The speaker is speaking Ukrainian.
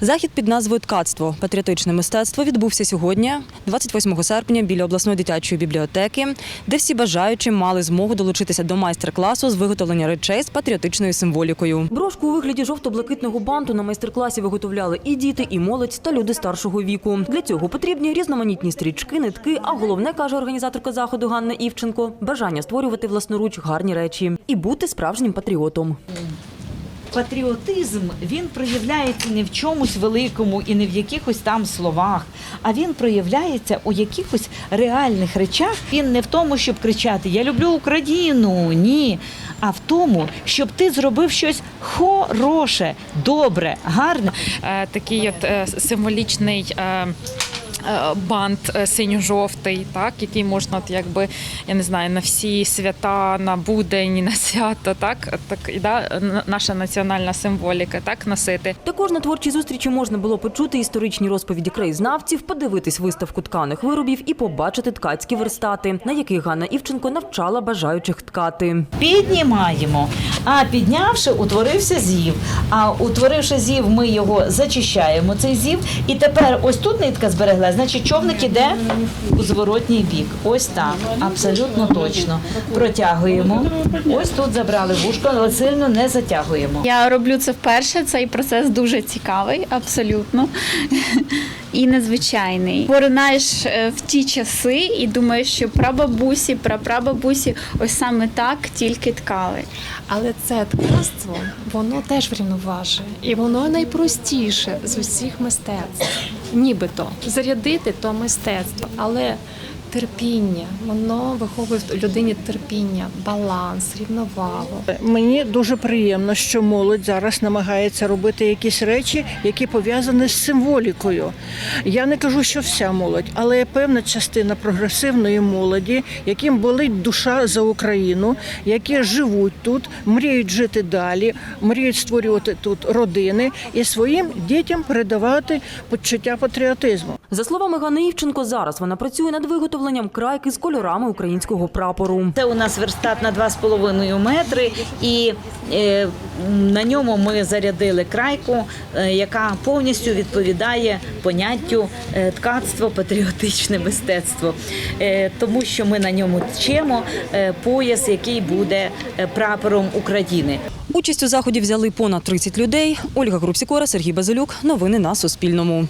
Захід під назвою Ткацтво патріотичне мистецтво відбувся сьогодні, 28 серпня, біля обласної дитячої бібліотеки, де всі бажаючі мали змогу долучитися до майстер-класу з виготовлення речей з патріотичною символікою. Брошку у вигляді жовто-блакитного банту на майстер-класі виготовляли і діти, і молодь та люди старшого віку. Для цього потрібні різноманітні стрічки, нитки. А головне каже організаторка заходу Ганна Івченко бажання створювати власноруч гарні речі і бути справжнім патріотом. Патріотизм він проявляється не в чомусь великому і не в якихось там словах, а він проявляється у якихось реальних речах. Він не в тому, щоб кричати Я люблю Україну, ні. А в тому, щоб ти зробив щось хороше, добре, гарне. е, такий от е, символічний. Е, Бант е, синьо-жовтий, так який можна, от якби я не знаю, на всі свята, на будень, на свято, так так і да, наша національна символіка, так носити. Також на творчій зустрічі можна було почути історичні розповіді краєзнавців, подивитись виставку тканих виробів і побачити ткацькі верстати, на яких Ганна Івченко навчала бажаючих ткати. Піднімаємо. А піднявши, утворився зів. А утворивши зів, ми його зачищаємо. Цей зів. І тепер ось тут нитка зберегла, значить човник іде у зворотній бік. Ось так, абсолютно точно. Протягуємо. Ось тут забрали вушко, але сильно не затягуємо. Я роблю це вперше. Цей процес дуже цікавий, абсолютно і незвичайний. Поринаєш е, в ті часи і думаєш, що прабабусі, прапрабабусі ось саме так тільки ткали. Але це ткацтво, воно теж врівноважує. І воно найпростіше з усіх мистецтв. Нібито зарядити то мистецтво, але терпіння, воно виховує в людині терпіння, баланс, рівновагу. Мені дуже приємно, що молодь зараз намагається робити якісь речі, які пов'язані з символікою. Я не кажу, що вся молодь, але є певна частина прогресивної молоді, яким болить душа за Україну, які живуть тут, мріють жити далі, мріють створювати тут родини і своїм дітям передавати почуття патріотизму. За словами Ганни Івченко, зараз вона працює над виготовленням крайки з кольорами українського прапору. Це у нас верстат на 2,5 метри, і е, на ньому ми зарядили крайку, е, яка повністю відповідає поняттю е, ткацтво, патріотичне мистецтво, тому що ми на ньому тчемо пояс, який буде прапором України. Участь у заході взяли понад 30 людей. Ольга Групсікора, Сергій Базилюк. Новини на Суспільному.